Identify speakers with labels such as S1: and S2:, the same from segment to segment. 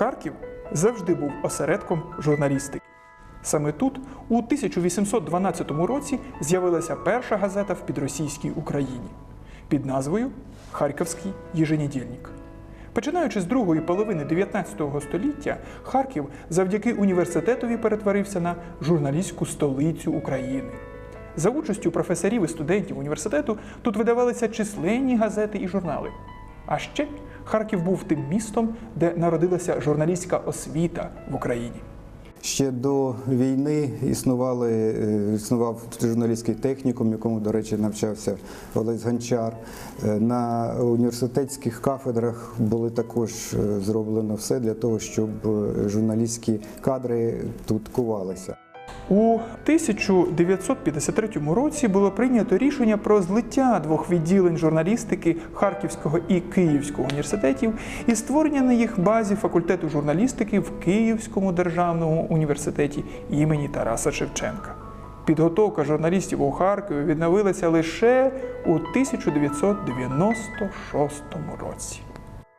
S1: Харків завжди був осередком журналістики. Саме тут, у 1812 році, з'явилася перша газета в підросійській Україні під назвою Харківський єженедільник. Починаючи з другої половини 19 століття, Харків завдяки університетові перетворився на журналістську столицю України. За участю професорів і студентів університету тут видавалися численні газети і журнали. А ще Харків був тим містом, де народилася журналістська освіта в Україні.
S2: Ще до війни існували, е, існував журналістський технікум, якому, до речі, навчався Олесь Гончар. Е, На університетських кафедрах були також е, зроблено все для того, щоб журналістські кадри тут кувалися.
S1: У 1953 році було прийнято рішення про злиття двох відділень журналістики Харківського і Київського університетів і створення на їх базі факультету журналістики в Київському державному університеті імені Тараса Шевченка. Підготовка журналістів у Харкові відновилася лише у 1996 році.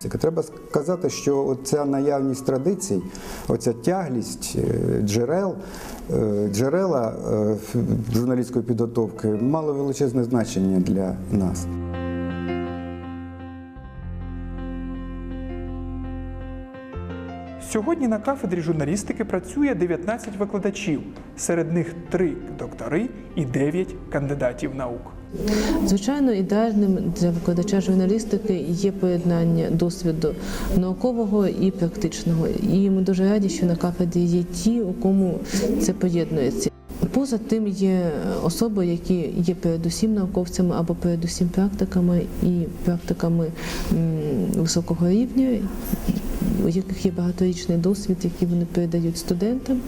S2: Треба сказати, що оця наявність традицій, оця тяглість е, джерел, джерела е, журналістської підготовки мало величезне значення для нас.
S1: Сьогодні на кафедрі журналістики працює 19 викладачів, серед них 3 доктори і 9 кандидатів наук.
S3: Звичайно, ідеальним для викладача журналістики є поєднання досвіду наукового і практичного. І ми дуже раді, що на кафедрі є ті, у кому це поєднується. Поза тим є особи, які є передусім науковцями або передусім практиками і практиками високого рівня, у яких є багаторічний досвід, який вони передають студентам.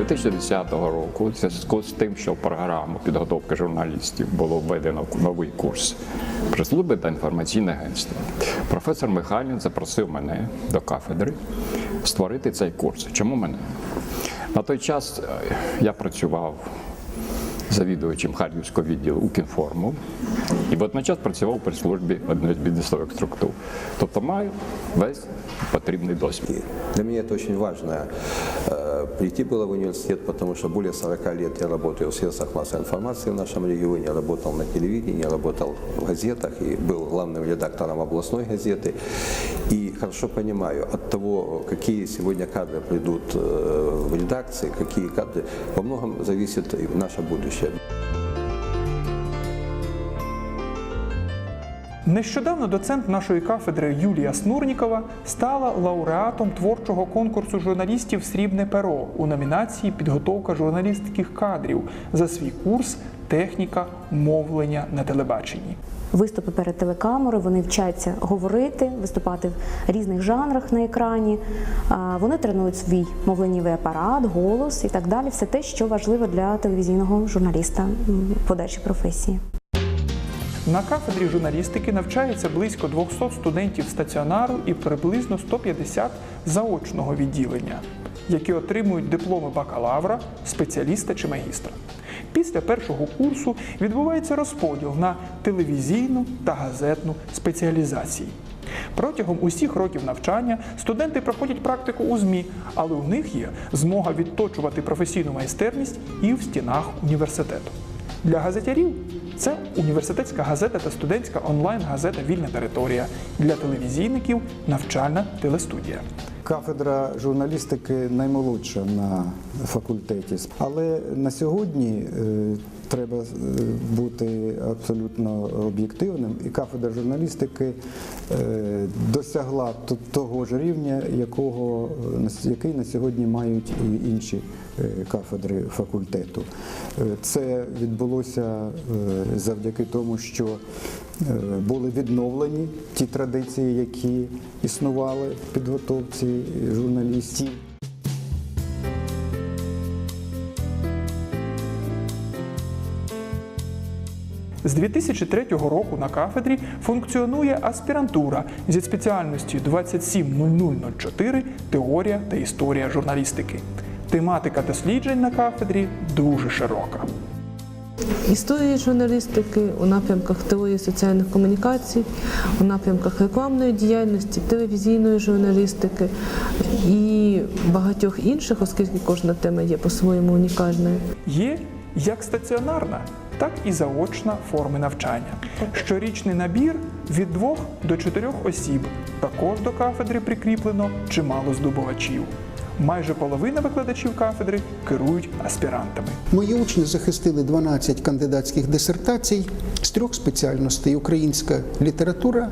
S4: 2010 року, в зв'язку з тим, що в програму підготовки журналістів було введено новий курс прес-служби та інформаційне агентство, професор Михайлін запросив мене до кафедри створити цей курс. Чому мене? На той час е, я працював завідувачем Харківського відділу Укінформу і водночас працював при службі одної з бізнесових структур. Тобто маю весь потрібний досвід.
S5: Для меня это очень важно э, прийти было в университет, потому что более 40 лет я работаю в средствах массовой информации в нашем регионе, я работал на телевидении, работал в газетах и был главным редактором областной газеты. И хорошо понимаю, от того, какие сегодня кадры придут э, в редакции, какие кадры, во многом зависит и наше будущее.
S1: Нещодавно доцент нашої кафедри Юлія Снурнікова стала лауреатом творчого конкурсу журналістів Срібне перо у номінації Підготовка журналістських кадрів за свій курс Техніка мовлення на телебаченні.
S6: Виступи перед телекамерою, вони вчаться говорити, виступати в різних жанрах на екрані. Вони тренують свій мовленнєвий апарат, голос і так далі. Все те, що важливо для телевізійного журналіста подальшій професії.
S1: На кафедрі журналістики навчається близько 200 студентів стаціонару і приблизно 150 заочного відділення, які отримують дипломи бакалавра, спеціаліста чи магістра. Після першого курсу відбувається розподіл на телевізійну та газетну спеціалізації. Протягом усіх років навчання студенти проходять практику у ЗМІ, але у них є змога відточувати професійну майстерність і в стінах університету. Для газетярів це університетська газета та студентська онлайн-газета Вільна територія. Для телевізійників навчальна телестудія.
S2: Кафедра журналістики наймолодша на факультеті, але на сьогодні е, треба е, бути абсолютно об'єктивним, і кафедра журналістики е, досягла того ж рівня, якого який на сьогодні мають і інші кафедри факультету. Це відбулося завдяки тому, що були відновлені ті традиції, які існували в підготовці журналістів.
S1: З 2003 року на кафедрі функціонує аспірантура зі спеціальністю 270004 Теорія та історія журналістики. Тематика досліджень на кафедрі дуже широка.
S3: Історії журналістики у напрямках теорії соціальних комунікацій, у напрямках рекламної діяльності, телевізійної журналістики і багатьох інших, оскільки кожна тема є по-своєму унікальною.
S1: Є як стаціонарна, так і заочна форми навчання. Щорічний набір від двох до чотирьох осіб. Також до кафедри прикріплено чимало здобувачів. Майже половина викладачів кафедри керують аспірантами.
S7: Мої учні захистили 12 кандидатських дисертацій з трьох спеціальностей: українська література,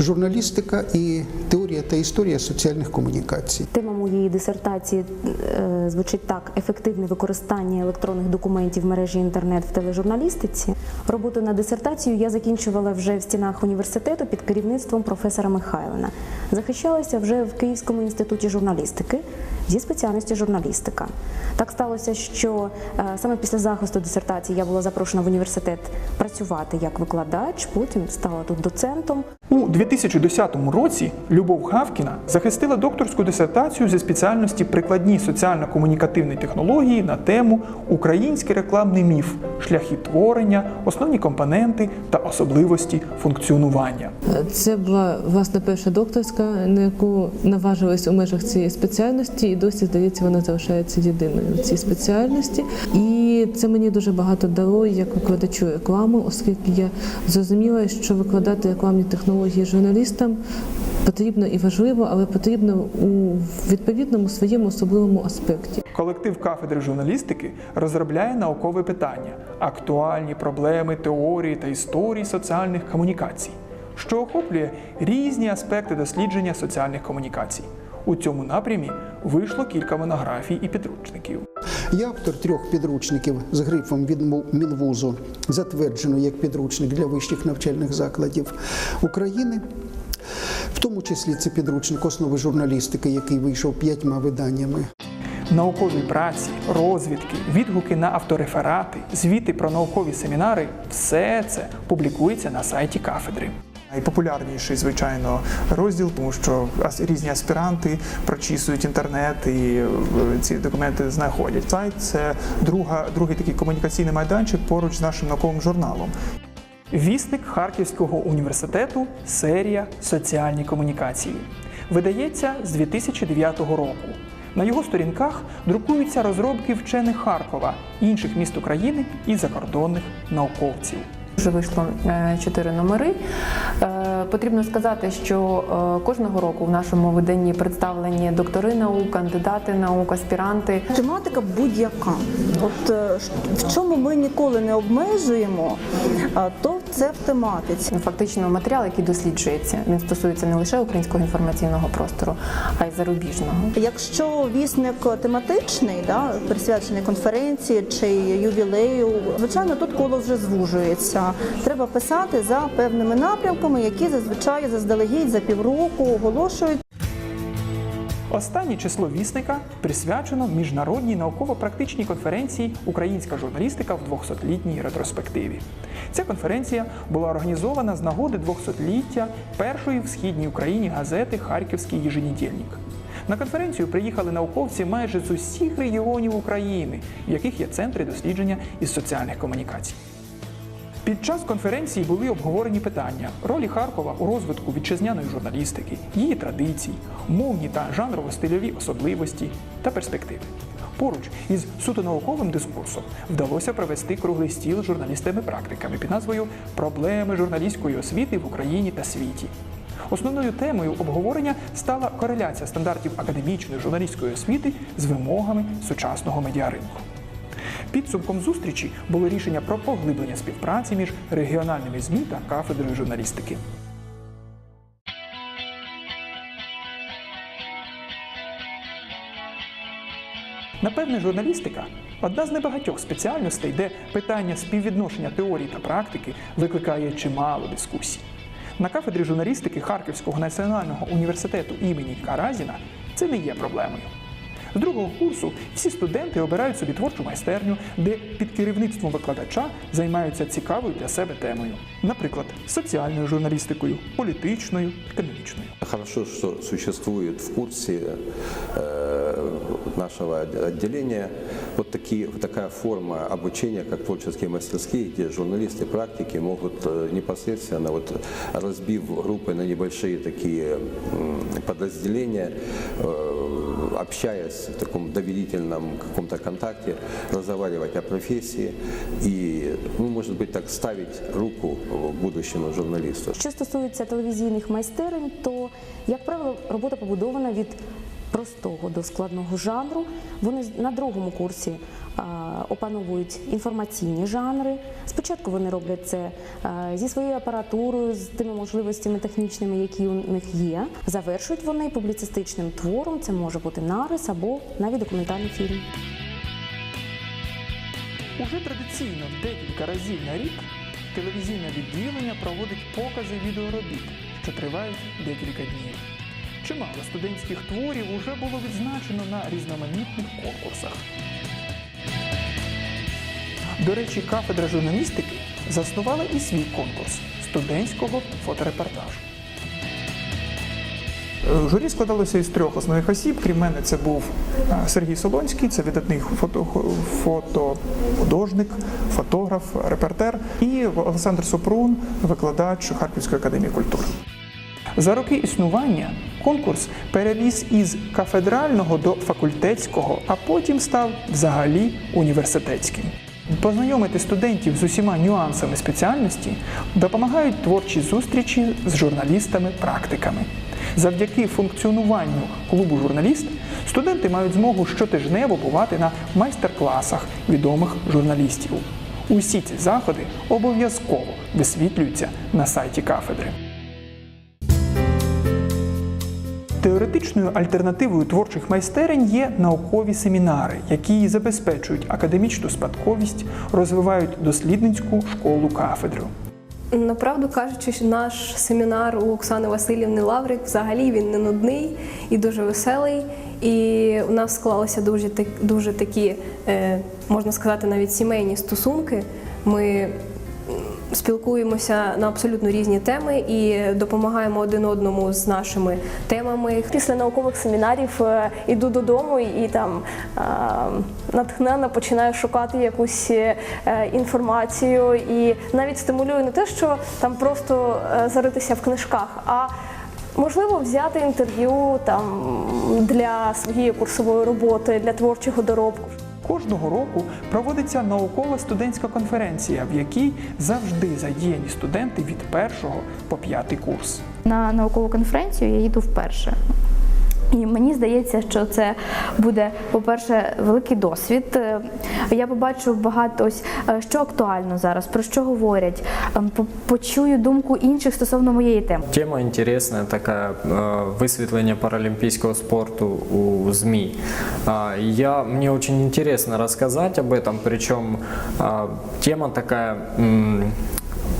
S7: журналістика і теорія та історія соціальних комунікацій.
S6: Тема моєї дисертації е, звучить так: ефективне використання електронних документів в мережі інтернет в тележурналістиці. Роботу на дисертацію я закінчувала вже в стінах університету під керівництвом професора Михайлина. Захищалася вже в Київському інституті журналістики зі спеціальності журналістика. Так сталося, що е, саме після захисту дисертації я була запрошена в університет працювати як викладач, потім стала тут доцентом.
S1: У 2010 році Любов Хавкіна захистила докторську дисертацію зі спеціальності прикладні соціально-комунікативні технології на тему Український рекламний міф, шляхи творення, основні компоненти та особливості функціонування.
S3: Це була власне перша докторська, на яку наважились у межах цієї спеціальності, і досі здається, вона залишається єдиною в цій спеціальності. І це мені дуже багато дало як викладачу реклами, оскільки я зрозуміла, що викладати рекламні технології журналістам потрібно і важливо, але потрібно у відповідному своєму особливому аспекті.
S1: Колектив кафедри журналістики розробляє наукове питання, актуальні проблеми теорії та історії соціальних комунікацій, що охоплює різні аспекти дослідження соціальних комунікацій. У цьому напрямі вийшло кілька монографій і підручників.
S7: Я автор трьох підручників з грифом від Мінвузу, затверджено як підручник для вищих навчальних закладів України. В тому числі це підручник основи журналістики, який вийшов п'ятьма виданнями.
S1: Наукові праці, розвідки, відгуки на автореферати, звіти про наукові семінари все це публікується на сайті кафедри. Найпопулярніший, звичайно, розділ, тому що різні аспіранти прочісують інтернет і е, ці документи знаходять. Сайт це друга, другий такий комунікаційний майданчик поруч з нашим науковим журналом. Вісник Харківського університету серія Соціальні комунікації. Видається з 2009 року. На його сторінках друкуються розробки вчених Харкова, інших міст України і закордонних науковців.
S8: Вже вийшло е, чотири номери. Е, Потрібно сказати, що е, кожного року в нашому виданні представлені доктори наук, кандидати наук, аспіранти.
S9: Тематика будь-яка. От в чому ми ніколи не обмежуємо, то це в тематиці.
S8: Фактично матеріал, який досліджується, він стосується не лише українського інформаційного простору, а й зарубіжного.
S9: Якщо вісник тематичний, да, присвячений конференції чи ювілею, звичайно, тут коло вже звужується. Треба писати за певними напрямками, які зазвичай заздалегідь за півроку оголошують.
S1: Останнє число вісника присвячено міжнародній науково-практичній конференції Українська журналістика в 200-літній ретроспективі. Ця конференція була організована з нагоди 200-ліття першої в східній Україні газети Харківський єженедільник. На конференцію приїхали науковці майже з усіх регіонів України, в яких є центри дослідження із соціальних комунікацій. Під час конференції були обговорені питання ролі Харкова у розвитку вітчизняної журналістики, її традицій, мовні та жанрово-стильові особливості та перспективи. Поруч із суто науковим дискурсом вдалося провести круглий стіл з журналістами-практиками під назвою Проблеми журналістської освіти в Україні та світі. Основною темою обговорення стала кореляція стандартів академічної журналістської освіти з вимогами сучасного медіаринку. Підсумком зустрічі було рішення про поглиблення співпраці між регіональними ЗМІ та кафедрою журналістики. Напевне, журналістика одна з небагатьох спеціальностей, де питання співвідношення теорії та практики викликає чимало дискусій. На кафедрі журналістики Харківського національного університету імені Каразіна це не є проблемою. З другого курсу всі студенти обирають собі творчу майстерню, де під керівництвом викладача займаються цікавою для себе темою, наприклад, соціальною журналістикою, політичною, економічною.
S5: Хорошо, что существует в курсе э, нашего отделения вот такие, вот такая форма обучения, как творческие мастерские, где журналисты, практики могут э, непосредственно, вот, разбив группы на небольшие такие м, подразделения, э, общаясь в таком доверительном каком-то контакте, разговаривать о профессии и, ну, может быть, так ставить руку будущему журналисту.
S6: Що стосується телевізійних майстерень, то, як правило, робота побудована від простого до складного жанру. Вони на другому курсі опановують інформаційні жанри. Спочатку вони роблять це зі своєю апаратурою, з тими можливостями технічними, які у них є. Завершують вони публіцистичним твором. Це може бути нарис або навіть документальний фільм.
S1: Уже традиційно декілька разів на рік телевізійне відділення проводить покази відеоробіт, що тривають декілька днів. Чимало студентських творів уже було відзначено на різноманітних конкурсах. До речі, кафедра журналістики заснувала і свій конкурс студентського фоторепортажу. Журі складалося із трьох основних осіб. Крім мене, це був е, Сергій Солонський, це видатний фото, фотохудожник, фотограф, репортер, і Олександр Супрун, викладач Харківської академії культури. За роки існування конкурс переліз із кафедрального до факультетського, а потім став взагалі університетським. Познайомити студентів з усіма нюансами спеціальності допомагають творчі зустрічі з журналістами-практиками. Завдяки функціонуванню клубу журналіст студенти мають змогу щотижнево бувати на майстер-класах відомих журналістів. Усі ці заходи обов'язково висвітлюються на сайті кафедри. Теоретичною альтернативою творчих майстерень є наукові семінари, які забезпечують академічну спадковість, розвивають дослідницьку школу кафедру.
S10: Направду кажучи, що наш семінар у Оксани Васильівни Лаврик взагалі він не нудний і дуже веселий. І у нас склалися дуже, дуже такі, е, можна сказати, навіть сімейні стосунки. Ми спілкуємося на абсолютно різні теми і допомагаємо один одному з нашими темами.
S11: Після наукових семінарів е, іду додому і там е, натхненно починаю шукати якусь е, інформацію і навіть стимулюю не те, що там просто заритися в книжках, а можливо взяти інтерв'ю там для своєї курсової роботи, для творчого доробку.
S1: Кожного року проводиться наукова студентська конференція, в якій завжди задіяні студенти від першого по п'ятий курс.
S12: На наукову конференцію я їду вперше. І мені здається, що це буде, по-перше, великий досвід. Е, Я побачу багато ось е, що актуально зараз, про що говорять, ем, по- почую думку інших стосовно моєї теми.
S13: Тема интересная такая, э, высветление паралимпийского спорту у ЗМИ. А, и Я, мне очень интересно рассказать об этом, причем а, тема такая, м,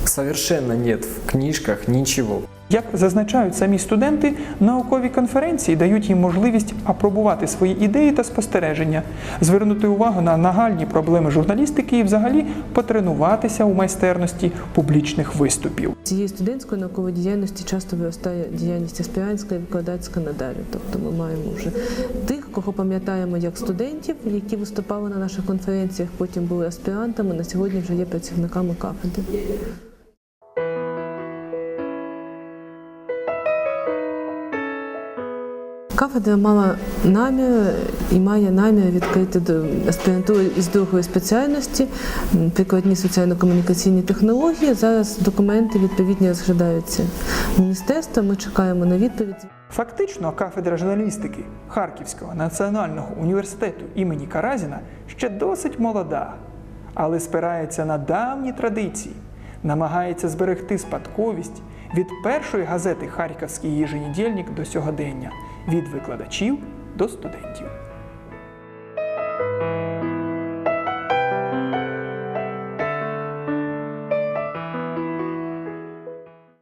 S13: совершенно нет в книжках ничего.
S1: Як зазначають самі студенти, наукові конференції дають їм можливість апробувати свої ідеї та спостереження, звернути увагу на нагальні проблеми журналістики і взагалі потренуватися у майстерності публічних виступів.
S3: Цієї студентської наукової діяльності часто виростає діяльність аспірантська і викладацька надалі. Тобто ми маємо вже тих, кого пам'ятаємо як студентів, які виступали на наших конференціях, потім були аспірантами, на сьогодні вже є працівниками кафедри. Кафедра мала намір і має намір відкрити аспірантуру із другої спеціальності, прикладні соціально-комунікаційні технології. Зараз документи відповідні розглядаються міністерством. Ми чекаємо на відповідь.
S1: Фактично, кафедра журналістики Харківського національного університету імені Каразіна ще досить молода, але спирається на давні традиції, намагається зберегти спадковість від першої газети Харківський єженедільник до сьогодення, від викладачів до студентів.